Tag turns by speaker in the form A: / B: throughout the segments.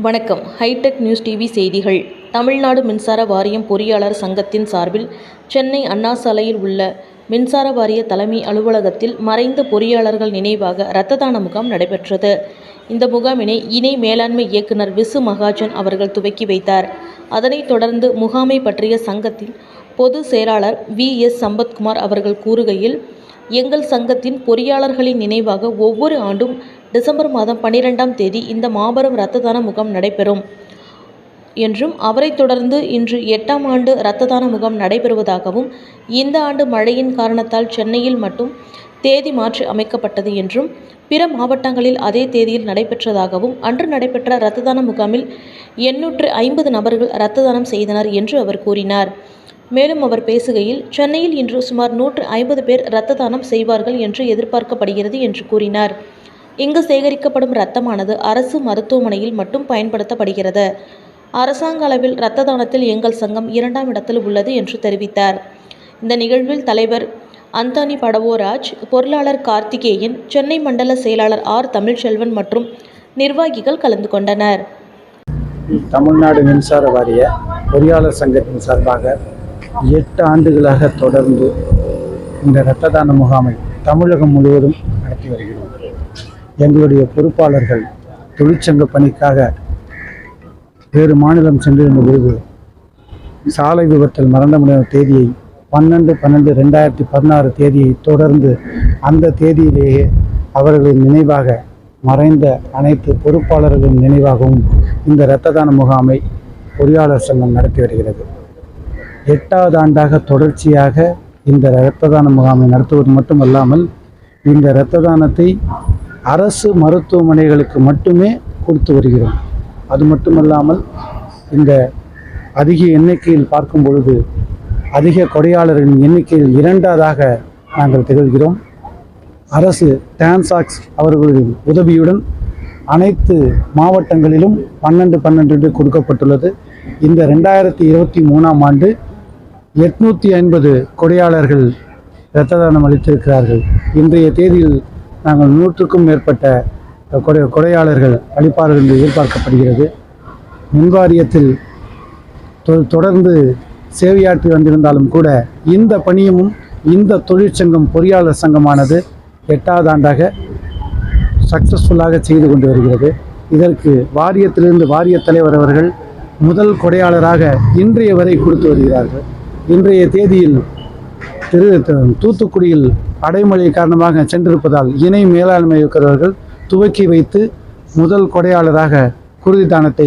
A: வணக்கம். Hitech news TV செய்திகள். தமிழ்நாடு மின்சார வாரியம் பொறியாளர் சங்கத்தின் சார்பில் சென்னை அண்ணா சாலையில் உள்ள மின்சார வாரிய தலைமை அலுவலகத்தில் மறைந்த பொறியாளர்கள் நினைவாக இரத்த தான முகாம் நடைபெற்றது. இந்த முகாமினை இணை மேலாண்மை இயக்குனர் விசு மகாஜன் அவர்கள் துவக்கி வைத்தார். அதனைத் தொடர்ந்து முகாமை பற்றிய சங்கத்தின் பொது செயலாளர் வி எஸ் சம்பத்குமார் அவர்கள் கூறுகையில் எங்கள் சங்கத்தின் பொறியாளர்களின் நினைவாக ஒவ்வொரு ஆண்டும் டிசம்பர் மாதம் பன்னிரெண்டாம் தேதி இந்த மாபெரும் இரத்த தான முகாம் நடைபெறும் என்றும் அவரைத் தொடர்ந்து இன்று எட்டாம் ஆண்டு இரத்த தான முகாம் நடைபெறுவதாகவும் இந்த ஆண்டு மழையின் காரணத்தால் சென்னையில் மட்டும் தேதி மாற்றி அமைக்கப்பட்டது என்றும் பிற மாவட்டங்களில் அதே தேதியில் நடைபெற்றதாகவும் அன்று நடைபெற்ற இரத்த தான முகாமில் எண்ணூற்று ஐம்பது நபர்கள் இரத்த தானம் செய்தனர் என்று அவர் கூறினார். மேலும் அவர் பேசுகையில் சென்னையில் இன்று சுமார் நூற்று ஐம்பது பேர் இரத்த தானம் செய்வார்கள் என்று எதிர்பார்க்கப்படுகிறது என்று கூறினார். இங்கு சேகரிக்கப்படும் இரத்தமானது அரசு மருத்துவமனையில் மட்டும் பயன்படுத்தப்படுகிறது. அரசாங்க அளவில் இரத்த தானத்தில் எங்கள் சங்கம் இரண்டாம் இடத்தில் உள்ளது என்று தெரிவித்தார். இந்த நிகழ்வில் தலைவர் அந்தானி படவோராஜ் பொருளாளர் கார்த்திகேயன் சென்னை மண்டல செயலாளர் ஆர். தமிழ்ச்செல்வன் மற்றும் நிர்வாகிகள் கலந்து கொண்டனர்.
B: தமிழ்நாடு மின்சார வாரிய பொறியாளர் சங்கத்தின் சார்பாக எட்டு ஆண்டுகளாக தொடர்ந்து இந்த இரத்த தான முகாமை தமிழகம் முழுவதும் நடத்தி வருகிறோம். எங்களுடைய பொறுப்பாளர்கள் தொழிற்சங்க பணிக்காக வேறு மாநிலம் சென்றிருந்த பொழுது சாலை விபத்தில் மரணமடைந்த தேதியை பன்னெண்டு பன்னெண்டு ரெண்டாயிரத்தி பதினாறு தேதியை தொடர்ந்து அந்த தேதியிலேயே அவர்களின் நினைவாக மறைந்த அனைத்து பொறுப்பாளர்களின் நினைவாகவும் இந்த இரத்த தான முகாமை பொறியாளர் சங்கம் நடத்தி வருகிறது. எட்டாவது ஆண்டாக தொடர்ச்சியாக இந்த இரத்த தான முகாமை நடத்துவது மட்டுமல்லாமல் இந்த இரத்த தானத்தை அரசு மருத்துவமனைகளுக்கு மட்டுமே கொடுத்து வருகிறோம். அது மட்டுமல்லாமல் இந்த அதிக எண்ணிக்கையில் பார்க்கும் பொழுது அதிக கொடையாளர்களின் எண்ணிக்கையில் இரண்டாவதாக நாங்கள் திகழ்கிறோம். அரசு டான்சாக்ஸ் அவர்களின் உதவியுடன் அனைத்து மாவட்டங்களிலும் பன்னெண்டு பன்னெண்டு கொடுக்கப்பட்டுள்ளது. இந்த ரெண்டாயிரத்தி இருபத்தி மூணாம் ஆண்டு எட்நூற்றி ஐம்பது கொடையாளர்கள் இரத்த தானம் அளித்திருக்கிறார்கள். இன்றைய தேதியில் நாங்கள் நூற்றுக்கும் மேற்பட்ட கொடை கொடையாளர்கள் அளிப்பார்கள் என்று எதிர்பார்க்கப்படுகிறது. மின்வாரியத்தில் தொ- தொடர்ந்து சேவையாற்றி வந்திருந்தாலும் கூட இந்த பணியும் இந்த தொழிற்சங்கம் பொறியாளர் சங்கமானது எட்டாவது ஆண்டாக சக்ஸஸ்ஃபுல்லாக செய்து கொண்டு வருகிறது. இதற்கு வாரியத்திலிருந்து வாரிய தலைவர் அவர்கள் முதல் கொடையாளராக இன்றைய வரை கொடுத்து வருகிறார்கள். இன்றைய தேதியில் திரு தூத்துக்குடியில் அடைமழை காரணமாக சென்றிருப்பதால் இணை மேலாண்மை இருக்கிறவர்கள் துவக்கி வைத்து முதல் கொடையாளராக குருதி தானத்தை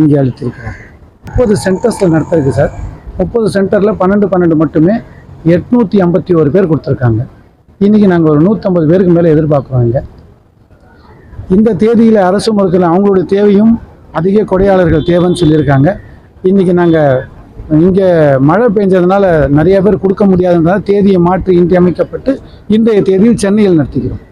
B: இங்கே அளித்திருக்கிறார். முப்பது சென்டர்ஸில் நடத்திருக்கு சார். முப்பது சென்டரில் பன்னெண்டு பன்னெண்டு மட்டுமே எட்நூற்றி ஐம்பத்தி ஒரு பேர் கொடுத்துருக்காங்க. இன்றைக்கி நாங்கள் ஒரு நூற்றம்பது பேருக்கு மேலே எதிர்பார்க்குறோம் இங்கே. இந்த தேதியில் அரசு மருத்துவ அவங்களுடைய தேவையும் அதிக கொடையாளர்கள் தேவைன்னு சொல்லியிருக்காங்க. இன்றைக்கி நாங்கள் இங்கே மழை பெஞ்சதுனால நிறைய பேர் கொடுக்க முடியாததுனால தேதியை மாற்றி இன்றி அமைக்கப்பட்டு இன்றைய தேதியில் சென்னையில் நடத்துகிறோம்.